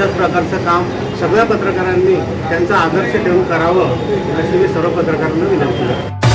अशाच प्रकारचं काम सगळ्या पत्रकारांनी त्यांचा आदर्श ठेवून करावं अशी मी सर्व पत्रकारांना विनंती करतो.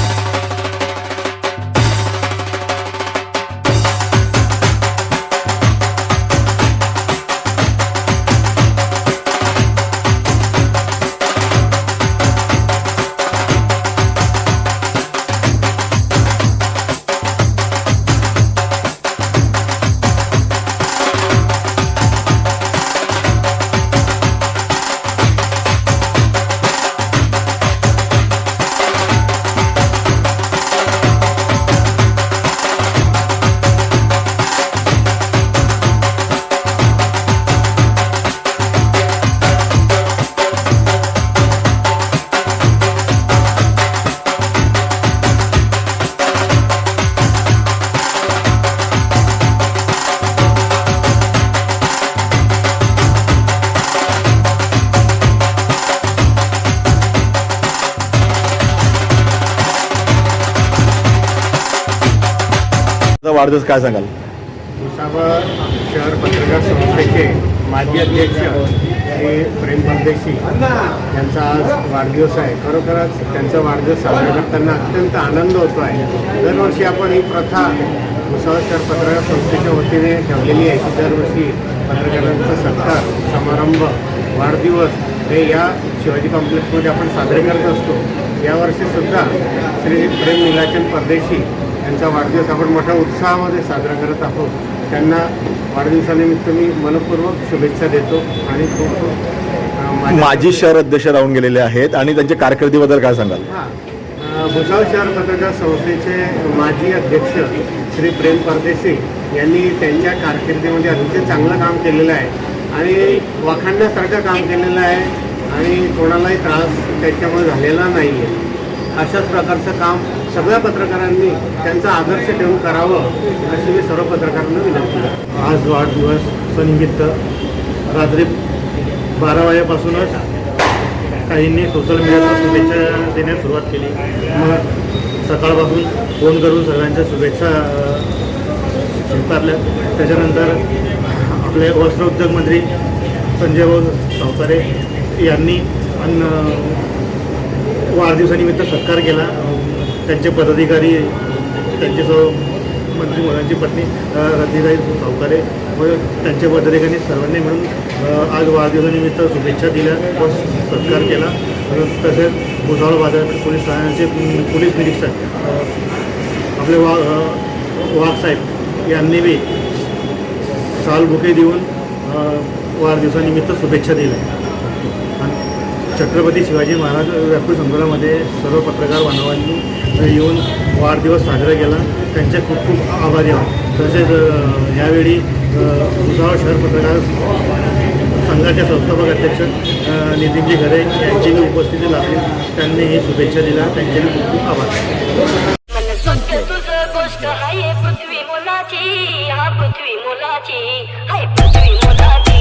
वाढदिवस काय सांगाल? भुसावळ शहर पत्रकार संस्थेचे माजी अध्यक्ष हे प्रेम परदेशी यांचा आज वाढदिवस आहे. खरोखरच त्यांचा वाढदिवस साजरा करताना अत्यंत आनंद होतो आहे. दरवर्षी आपण ही प्रथा भुसावळ शहर पत्रकार संस्थेच्या वतीने ठेवलेली आहे की दरवर्षी पत्रकारांचा सत्कार समारंभ वाढदिवस हे या शिवाजी कॉम्प्लेक्समध्ये आपण साजरे करत असतो. यावर्षीसुद्धा श्री प्रेम निलाचन परदेशी यांचा वाढदिवस आपण मोठ्या उत्साहामध्ये साजरा करत आहोत. त्यांना वाढदिवसानिमित्त मी मनपूर्वक शुभेच्छा देतो आणि खूप माजी शहर अध्यक्ष राहून गेलेले आहेत आणि त्यांच्या कारकिर्दीबद्दल काय सांगाल? हां. भुसावळ शहर पत्रकार संस्थेचे माजी अध्यक्ष श्री प्रेम परदेशी यांनी त्यांच्या कारकिर्दीमध्ये अतिशय चांगलं काम केलेलं आहे. आणि वाखाणण्यासारखं काम केलेलं आहे आणि कोणालाही त्रास त्याच्यामुळे झालेला नाही आहे अशाच प्रकारचं काम सगळ्या पत्रकारांनी त्यांचा आदर्श ठेवून करावं अशी मी सर्व पत्रकारांना विनंती आज वाढदिवस सनिमित्त रात्री बारा वाजेपासूनच काहींनी सोशल मीडियावर शुभेच्छा देण्यास सुरुवात केली. मग सकाळपासून फोन करून सगळ्यांच्या शुभेच्छा स्वीकारल्या. त्याच्यानंतर आपले वस्त्रोद्योग मंत्री संजय भाऊ सावकारे यांनी अन्न वाढदिवसानिमित्त सत्कार केला. त्यांचे पदाधिकारी त्यांचे सर्व मंत्री मुलांची पत्नी अ, सावकारे व त्यांच्या पदाधिकाऱ्यांनी सर्वांनी मिळून आज वाढदिवसानिमित्त शुभेच्छा दिल्या व सत्कार केला. तसेच भुसावळ बाजार पोलीस ठाण्याचे पोलीस निरीक्षक आपले वा वाघसाहेब यांनी बी साल बुके देऊन वाढदिवसानिमित्त शुभेच्छा दिल्या. आणि छत्रपती शिवाजी महाराज व्यापारी संकुलामध्ये सर्व पत्रकार बांधवांनी येऊन वाढदिवस साजरा केला. त्यांचे खूप खूप आभारी आहोत. तसेच यावेळी अ, भुसावळ शहर पत्रकार संघाचे संस्थापक अध्यक्ष नितीनजी घरे यांची उपस्थिती लाभली. त्यांनी ही शुभेच्छा दिल्या. त्यांचे खूप खूप आभार. गोष्ट पृथ्वी मुलाची. हा पृथ्वी मुलाची. हाय पृथ्वी मुलाची.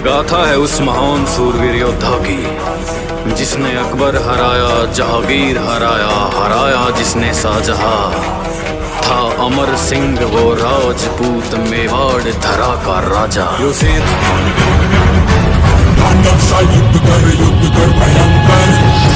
गाथा है उस महान सूरवीर योद्धा की, जिसने अकबर हराया, जहांगीर हराया हराया जिसने शाहजहां। था अमर सिंह, वो राजपूत मेवाड़ धरा का राजा। युद्ध कर युद्ध कर, भयंकर।